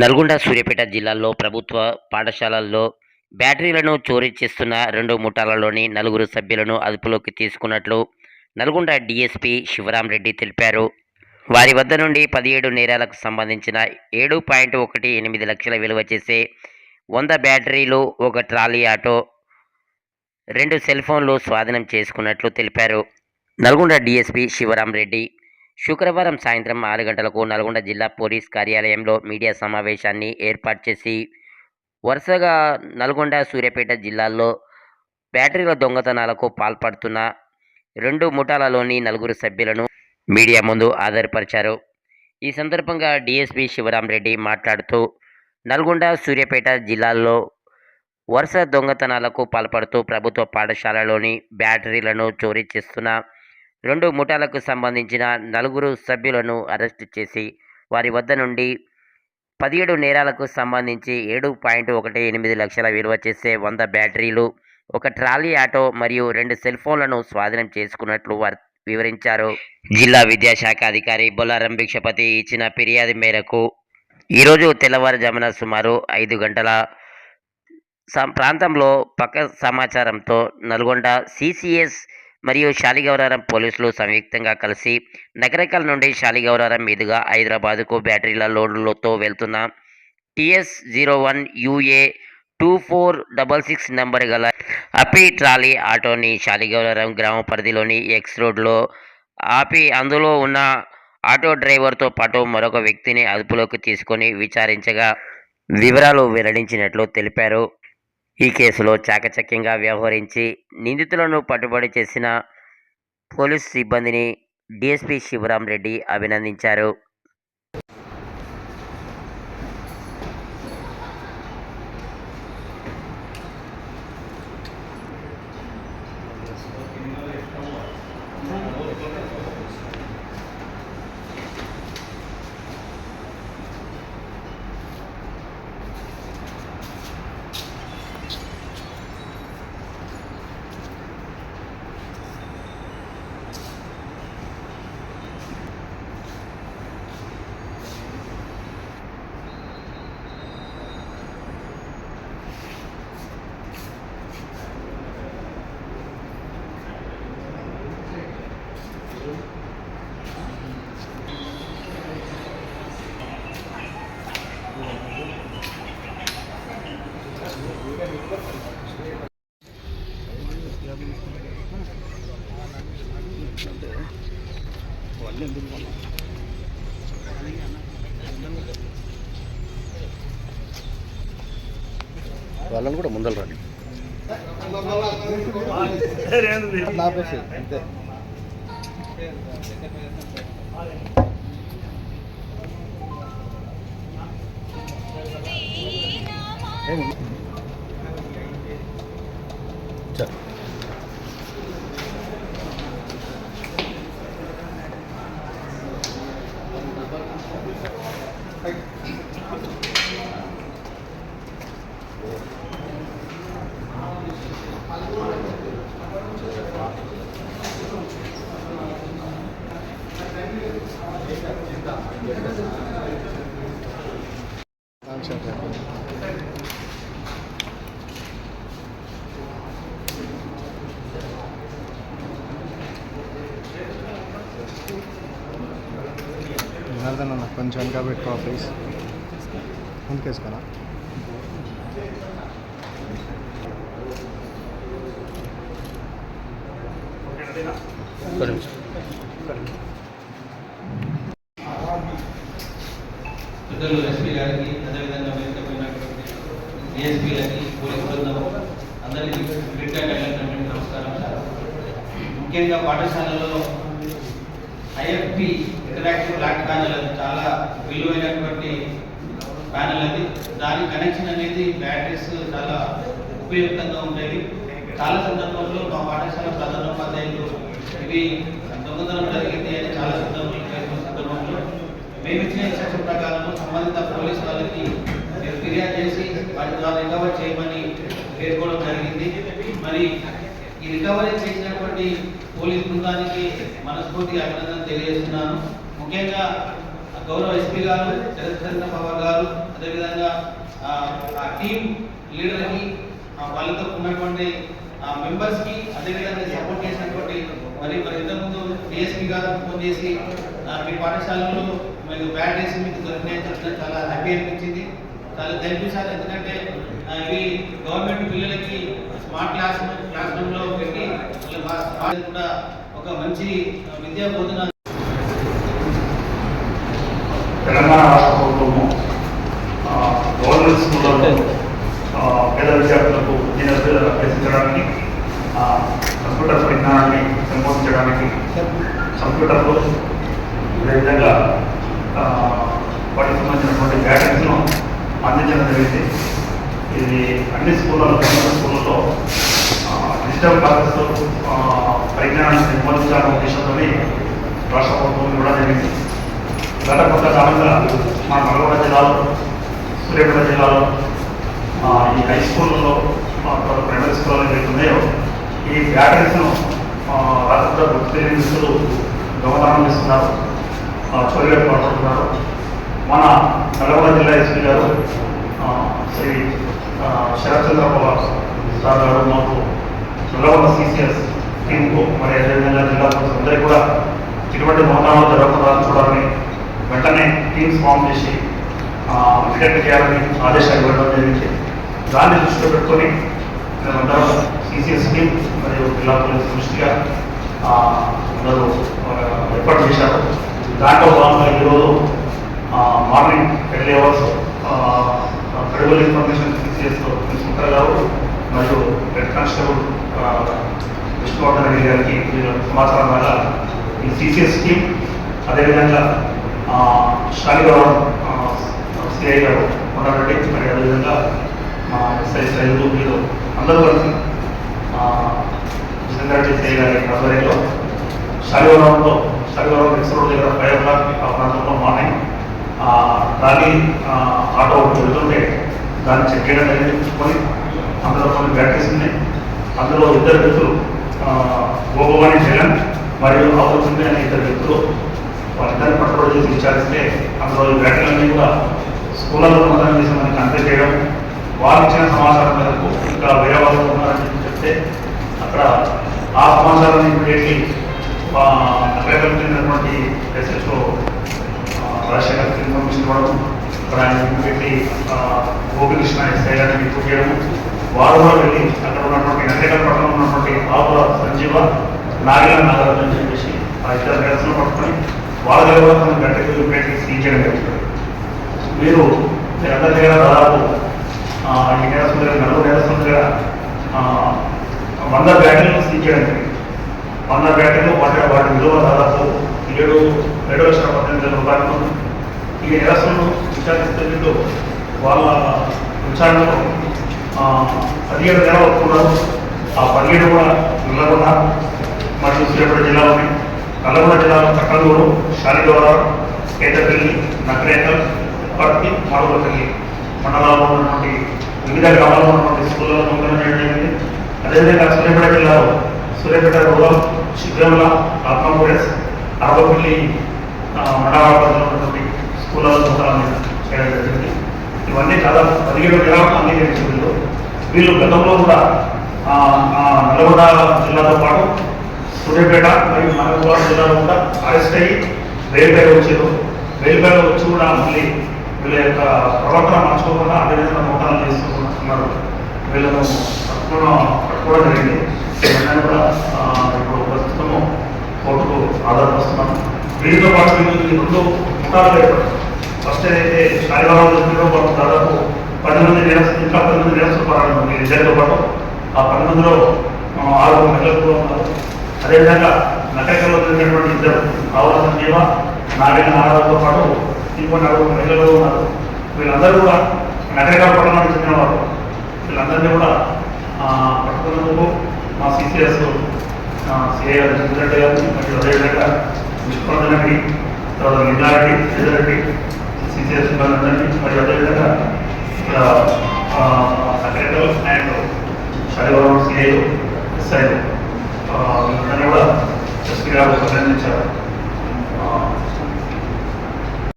నల్గొండ సూర్యాపేట జిల్లాలో ప్రభుత్వ పాఠశాలల్లో బ్యాటరీలను చోరీ చేస్తున్న రెండు ముఠాలలోని నలుగురు సభ్యులను అదుపులోకి తీసుకున్నట్లు నల్గొండ డీఎస్పీ శివరాం రెడ్డి తెలిపారు. వారి వద్ద నుండి పదిహేడు నేరాలకు సంబంధించిన ఏడు పాయింట్ ఒకటి ఎనిమిది లక్షల విలువ చేసే వంద బ్యాటరీలు ఒక ట్రాలీ ఆటో రెండు సెల్ ఫోన్లు స్వాధీనం చేసుకున్నట్లు తెలిపారు. నల్గొండ డీఎస్పీ శివరాం రెడ్డి శుక్రవారం సాయంత్రం ఆరు గంటలకు నల్గొండ జిల్లా పోలీస్ కార్యాలయంలో మీడియా సమావేశాన్ని ఏర్పాటు చేసి వరుసగా నల్గొండ సూర్యాపేట జిల్లాల్లో బ్యాటరీల దొంగతనాలకు పాల్పడుతున్న రెండు ముఠాలలోని నలుగురు సభ్యులను మీడియా ముందు ఆధారపరిచారు. ఈ సందర్భంగా డిఎస్పి శివరాం రెడ్డి మాట్లాడుతూ నల్గొండ సూర్యాపేట జిల్లాల్లో వరుస దొంగతనాలకు పాల్పడుతూ ప్రభుత్వ పాఠశాలలోని బ్యాటరీలను చోరీ చేస్తున్న రెండు ముఠాలకు సంబంధించిన నలుగురు సభ్యులను అరెస్టు చేసి వారి వద్ద నుండి పదిహేడు నేరాలకు సంబంధించి ఏడు పాయింట్ ఒకటి ఎనిమిది లక్షల విలువ చేసే వంద బ్యాటరీలు ఒక ట్రాలీ ఆటో మరియు రెండు సెల్ ఫోన్లను స్వాధీనం చేసుకున్నట్లు వారు వివరించారు. జిల్లా విద్యాశాఖ అధికారి బొల్లారం భిక్షపతి ఇచ్చిన ఫిర్యాదు మేరకు ఈరోజు తెల్లవారుజామున సుమారు ఐదు గంటల ప్రాంతంలో పక్క సమాచారంతో నల్గొండ సిసిఎస్ మరియు శాలిగౌరారం పోలీసులు సంయుక్తంగా కలిసి నగరకల్ నుండి శాలిగౌరారం మీదుగా హైదరాబాదుకు బ్యాటరీల లోడ్లతో వెళ్తున్న TS zero one UA two four double six number గల అపి ట్రాలీ ఆటోని శాలిగౌరారం గ్రామ పరిధిలోని ఎక్స్ రోడ్లో ఆపి అందులో ఉన్న ఆటో డ్రైవర్తో పాటు మరొక వ్యక్తిని అదుపులోకి తీసుకొని విచారించగా వివరాలు వెల్లడించినట్లు తెలిపారు. ఈ కేసులో చాకచక్యంగా వ్యవహరించి నిందితులను పట్టుబడి చేసిన పోలీసు సిబ్బందిని డీఎస్పీ శివరాం రెడ్డి అభినందించారు. వాళ్ళని కూడా ముందలు రండి. ఆపేసి అంతే. చల్ జనార్దన్ అన్న కొంచెం వెనక పెట్టుకో ప్లీజ్ ముందుకేసుకోనా ఒక్క నిమిషం. ముఖ్యంగా పాఠశాలలో ఐఎఫ్పి ఇంటరాక్టివ్ బ్లాక్ ప్యానల్ అది చాలా విలువైనటువంటి ప్యానల్ అది దాని కనెక్షన్ అనేది బ్యాటరీస్ చాలా ఉపయుక్తంగా ఉండేవి చాలా సందర్భంలో మా పాఠశాల ప్రధానోపాధ్యాయులు ఇవి దొంగతనం జరిగింది అని చాలా సందర్భంలో సందర్భంలో మేము ఇచ్చిన ఇన్స్ట్రక్షన్ ప్రకారం సంబంధిత పోలీస్ వాళ్ళకి ఫిర్యాదు చేసి వాటి ద్వారా రికవర్ చేయమని పేర్కోవడం జరిగింది. మరి ఈ రికవరీ చేసినటువంటి పోలీస్ బృందానికి మనస్ఫూర్తిగా అభినందన తెలియజేస్తున్నాను. ముఖ్యంగా గౌరవ ఎస్పీ గారు చంద్ర పవర్ గారు అదేవిధంగా ఆ, టీం లీడర్కి ఆ, వాళ్ళతో ఉన్నటువంటి మెంబర్స్కి అదేవిధంగా సపోర్ట్ చేసినటువంటి మరి మరి ఇంతకుముందు డిఎస్పీ గారు ఫోన్ చేసి మీ పాఠశాలలో మీకు బ్యాడ్ చేసి మీకు దొరికినాయని చెప్పడం చాలా హ్యాపీ అనిపించింది. చాలా థ్యాంక్ యూ సార్. ఎందుకంటే ఇవి గవర్నమెంట్ పిల్లలకి స్మార్ట్ క్లాస్ క్లాస్ రూమ్లో పెట్టి కూడా ఒక మంచి విద్యా బోధన తెలంగాణ రాష్ట్ర ప్రభుత్వము గవర్నమెంట్ స్కూళ్ళలో పేద విద్యార్థులకు విద్యను అభ్యసించడానికి కంప్యూటర్ పరిజ్ఞానాన్ని సంబోధించడానికి కంప్యూటర్లు అదేవిధంగా వాటికి సంబంధించినటువంటి గైడెన్స్ను అందించడం జరిగింది. ఇది అన్ని స్కూళ్ళలో గవర్నమెంట్ స్కూళ్ళలో డిజిటల్ క్లాసెస్ పరిజ్ఞానాన్ని పెంపొందించాలనే ఉద్దేశంతో రాష్ట్ర ప్రభుత్వం కూడా జరిగింది. గత కొంత కాలంగా మా నల్గొండ జిల్లాలో సూర్యాపేట జిల్లాలో ఈ హై స్కూళ్ళలో ప్రైమరీ స్కూల్లో ఏవైతే ఈ బ్యాటరీస్ను రాష్ట్ర వృత్తి తెలియని వ్యక్తులు దొంగతనం చేస్తున్నారు ఆ, చొరవే మన నల్గొండ జిల్లా ఎస్పీ గారు శ్రీ శరత్ చంద్ర సార్ గారు మాకు నల్గొండ సిసిఎస్ టీంకు మరి అదేవిధంగా జిల్లా పోలీసు అందరికీ కూడా ఇటువంటి మోతాలు జరగకుండా చూడాలని వెంటనే టీమ్స్ ఫామ్ చేసి డిటెక్ట్ చేయాలని ఆదేశాలు ఇవ్వడం జరిగింది. దాన్ని దృష్టిలో పెట్టుకొని మేమందరం సిసిఎస్ టీమ్ మరియు జిల్లా పోలీస్ దృష్టిగా అందరూ ఏర్పాటు చేశారు. దాంట్లో భాగంగా ఈరోజు morning early hours credible information CCS principal గారు మరియు హెడ్ కానిస్టేబుల్ విష్ణువర్ధన్ రెడ్డి గారికి సమాచారం వల్ల ఈ సిసిఎస్ స్కీమ్ అదేవిధంగా శాలిగౌరవం సిఐ గారు ఉండబెట్టి మరి అదేవిధంగా మా ఎస్ఐ సైలు మీరు అందరూ కలిసి జిల్లారెడ్డి సిఐ గారి ఆధ్వర్యంలో శాలిగౌరవంలో శాలిగౌరవం ఎక్స్ రోడ్ దగ్గర ఫైవ్ ఓ క్లాక్ ప్రాంతంలో మార్నింగ్ ర్యాలీ ఆటో ఒకటి వెళ్తుంటే దాన్ని చెక్ చేయడం జరిగింది. చూసుకొని అందులో కొన్ని బ్యాటరీస్ ఉన్నాయి. అందులో ఇద్దరు వ్యక్తులు గోపవాణి జగన్ మరియు ఆపర్చుంది అనే ఇద్దరు వ్యక్తులు వాళ్ళిద్దరిని పట్టుబడి చేసి విచారిస్తే అందులో ఈ బ్యాటరీలన్నీ కూడా స్కూళ్ళలో మతం చేసి మనకి అంతే చేయడం వారు ఇచ్చిన సమాచారం మేరకు ఇంకా వేరే వాళ్ళు ఉన్నారని చెప్పి చెప్తే అక్కడ ఆ సమాచారాన్ని ఇమీడియట్లీ అక్కడ కలిపినటువంటి ఎస్హెచ్ఓ రాజశేఖర్ ఇన్ఫర్మేషన్ ఇవ్వడం అక్కడ పెట్టి గోపికృష్ణ ఎస్ఐ గారిని రిపోర్ట్ చేయడం వారు కూడా వెళ్ళి అక్కడ ఉన్నటువంటి నగరికల్ పట్టణంలో ఉన్నటువంటి ఆపుల సంజీవ నాగిల నాగరాజు అని చెప్పేసి ఆ ఇద్దరు నేరస్తులు పట్టుకొని వాళ్ళ దగ్గర కూడా కొన్ని గంటకి ఇమీడియట్లీ సీజ్ చేయడం జరుగుతుంది మీరు మీరందరి దగ్గర దాదాపు ఆ, ఈ నేరస్తుల దగ్గర నలుగురు నేరస్తుల దగ్గర వంద బ్యాటరీలు సీజ్ చేయడం జరిగింది. వంద బ్యాటరీలు వాటి వాటి విలువ దాదాపు ఏడు ఏడు లక్షల పద్దెనిమిది రూపాయలు. ఈ నేరస్తులను విచారిస్తే వాళ్ళ విచారణలో పదిహేడు నెలలు ఒప్పుకున్నారు ఆ పదిహేడు కూడా నల్లగొండ మరియు సూర్యాపేట జిల్లాలోని నల్లగొండ జిల్లాలో చక్కలూరు శాలిగౌరవ కేతపల్లి నగరేకల్ పట్టి మాడుగులపల్లి మండలాల్లో ఉన్నటువంటి వివిధ గ్రామాల్లో ఉన్నటువంటి స్కూళ్ళలో దొంగతనం చేయడం జరిగింది. అదేవిధంగా సూర్యాపేట జిల్లాలో సూర్యాపేట రూరల్ శిగ్రమల ఆత్మకూరెస్ అరవపల్లి మండలాల ఉన్నటువంటి స్కూళ్ళలో దొంగతనం చేయడం జరిగింది ఇవన్నీ దాదాపు పదిహేడు గ్రామాలు అంగీకరించిన వీళ్ళు గతంలో కూడా నల్గొండ జిల్లాతో పాటు సూర్యాపేట మరియు మహబూబాబాద్ జిల్లాలో కూడా అరెస్ట్ అయ్యి వేలుపేట వచ్చారు. వేలుపేట వచ్చి కూడా మళ్ళీ వీళ్ళ యొక్క ప్రవర్తన మార్చుకోకుండా అదే విధంగా మోటాలు చేస్తున్నారు వీళ్ళను పట్టుకోవడం పట్టుకోవడం జరిగింది. వీళ్ళని కూడా ఇప్పుడు ప్రస్తుతము కోర్టుకు ఆధారపరుస్తున్నాం వీటితో పాటు వీళ్ళు రెండు ఫస్ట్ ఏదైతే శాలివారం వాళ్ళు దాదాపు పది మంది నిరసన ఇంకా పది మంది నిరసన పోరాటం ఇద్దరితో పాటు ఆ పది మందిలో ఆ, మహిళలు కూడా ఉన్నారు. అదేవిధంగా నకరికల్లో జరిగినటువంటి ఇద్దరు ఆవుల సంజీవ నారాయణ నారాయణతో పాటు ఇంకో నలుగురు మహిళలు ఉన్నారు. వీళ్ళందరూ కూడా నకరికల్ పట్టణానికి చెందినవారు వీళ్ళందరినీ కూడా పట్టుకున్నందుకు మా సిసిఎస్ సిఐ గారు చంద్రెడ్డి గారు మరియు అదేవిధంగా విష్ణువర్ధన్ రెడ్డి తర్వాత నిజారెడ్డి శ్రీధరెడ్డి సిసిఎస్ సిబ్బంది మరియు అదేవిధంగా సెక్రటరీ అండ్ శనివారం సిఐలు ఎస్ఐలు వీళ్ళందరినీ కూడా ఎస్పీ గారు అభినందించారు